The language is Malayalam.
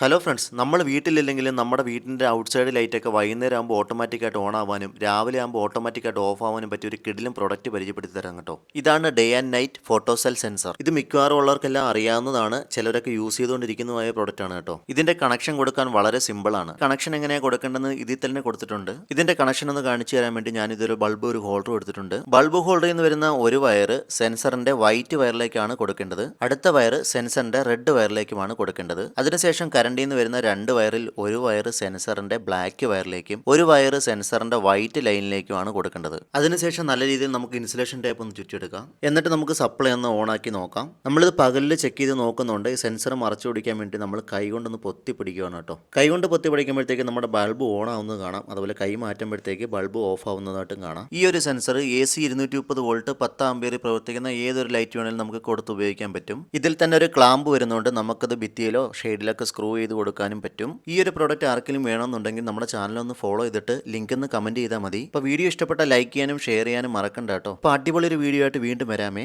ഹലോ ഫ്രണ്ട്സ് നമ്മൾ വീട്ടിലില്ലെങ്കിലും നമ്മുടെ വീട്ടിന്റെ ഔട്ട്സൈഡ് ലൈറ്റൊക്കെ വൈകുന്നേരം ആകുമ്പോൾ ഓട്ടോമാറ്റിക്കായിട്ട് ഓൺ ആവാനും രാവിലെ ആകുമ്പോൾ ഓട്ടോമാറ്റിക്കായിട്ട് ഓഫ് ആവാനും പറ്റിയ ഒരു കിടിലും പ്രൊഡക്റ്റ് പരിചയപ്പെടുത്തി തരാം കേട്ടോ. ഇതാണ് day and night photocell sensor ഇത് മിക്കവാറും ഉള്ളവർക്കെല്ലാം അറിയാവുന്നതാണ്. ചിലരൊക്കെ യൂസ് ചെയ്തുകൊണ്ടിരിക്കുന്നതായ പ്രൊഡക്റ്റ് ആണ് കേട്ടോ. ഇതിന്റെ കണക്ഷൻ കൊടുക്കാൻ വളരെ സിമ്പിൾ ആണ്. കണക്ഷൻ എങ്ങനെയാണ് കൊടുക്കേണ്ടതെന്ന് ഇതിൽ തന്നെ കൊടുത്തിട്ടുണ്ട്. ഇതിന്റെ കണക്ഷൻ ഒന്ന് കാണിച്ചു തരാൻ വേണ്ടി ഞാൻ ഇതൊരു ബൾബ് ഒരു ഹോൾഡർ എടുത്തിട്ടുണ്ട്. ബൾബ് ഹോൾഡറിൽ നിന്ന് വരുന്ന ഒരു വയർ സെൻസറിന്റെ വൈറ്റ് വയറിലേക്കാണ് കൊടുക്കേണ്ടത്. അടുത്ത വയർ സെൻസറിന്റെ റെഡ് വയറിലേക്കുമാണ് കൊടുക്കേണ്ടത്. അതിനുശേഷം കറണ്ടിൽ നിന്ന് വരുന്ന രണ്ട് വയറിൽ ഒരു വയർ സെൻസറിന്റെ ബ്ലാക്ക് വയറിലേക്കും ഒരു വയർ സെൻസറിന്റെ വൈറ്റ് ലൈനിലേക്കുമാണ് കൊടുക്കേണ്ടത്. അതിനുശേഷം നല്ല രീതിയിൽ നമുക്ക് ഇൻസുലേഷൻ ടേപ്പ് ഒന്ന് ചുറ്റിയെടുക്കാം. എന്നിട്ട് നമുക്ക് സപ്ലൈ ഒന്ന് ഓൺ ആക്കി നോക്കാം. നമ്മളിത് പകലിൽ ചെക്ക് ചെയ്ത് നോക്കുന്നുണ്ട്. സെൻസർ മറച്ചു പിടിക്കാൻ വേണ്ടി നമ്മൾ കൈ കൊണ്ടൊന്ന് പൊത്തി പിടിക്കുകയാണ് കേട്ടോ. കൈ കൊണ്ട് പൊത്തി പിടിക്കുമ്പോഴത്തേക്ക് നമ്മുടെ ബൾബ് ഓൺ ആവുന്നത് കാണാം. അതുപോലെ കൈ മാറ്റുമ്പോഴത്തേക്ക് ബൾബ് ഓഫ് ആവുന്നതായിട്ടും കാണാം. ഈ ഒരു സെൻസർ എ സി ഇരുന്നൂറ്റി മുപ്പത് വോൾട്ട് പത്ത് ആംബിയറിൽ പ്രവർത്തിക്കുന്ന ഏതൊരു ലൈറ്റ് വേണേലും നമുക്ക് കൊടുത്ത് ഉപയോഗിക്കാൻ പറ്റും. ഇതിൽ തന്നെ ഒരു ക്ലാമ്പ് വരുന്നുണ്ട്. നമുക്കത് ഭിത്തിയിലോ ഷെയ്ഡിലൊക്കെ സ്ക്രൂ ചെയ്ത് കൊടുക്കാനും പറ്റും. ഈ ഒരു പ്രോഡക്റ്റ് ആർക്കെങ്കിലും വേണമെന്നുണ്ടെങ്കിൽ നമ്മുടെ ചാനൽ ഒന്ന് ഫോളോ ചെയ്തിട്ട് ലിങ്ക് ഒന്ന് കമന്റ് ചെയ്താൽ മതി. അപ്പോൾ വീഡിയോ ഇഷ്ടപ്പെട്ട ലൈക്ക് ചെയ്യാനും ഷെയർ ചെയ്യാനും മറക്കണ്ട കേട്ടോ. അപ്പോൾ അടിപൊളി ഒരു വീഡിയോ ആയിട്ട് വീണ്ടും വരാമേ.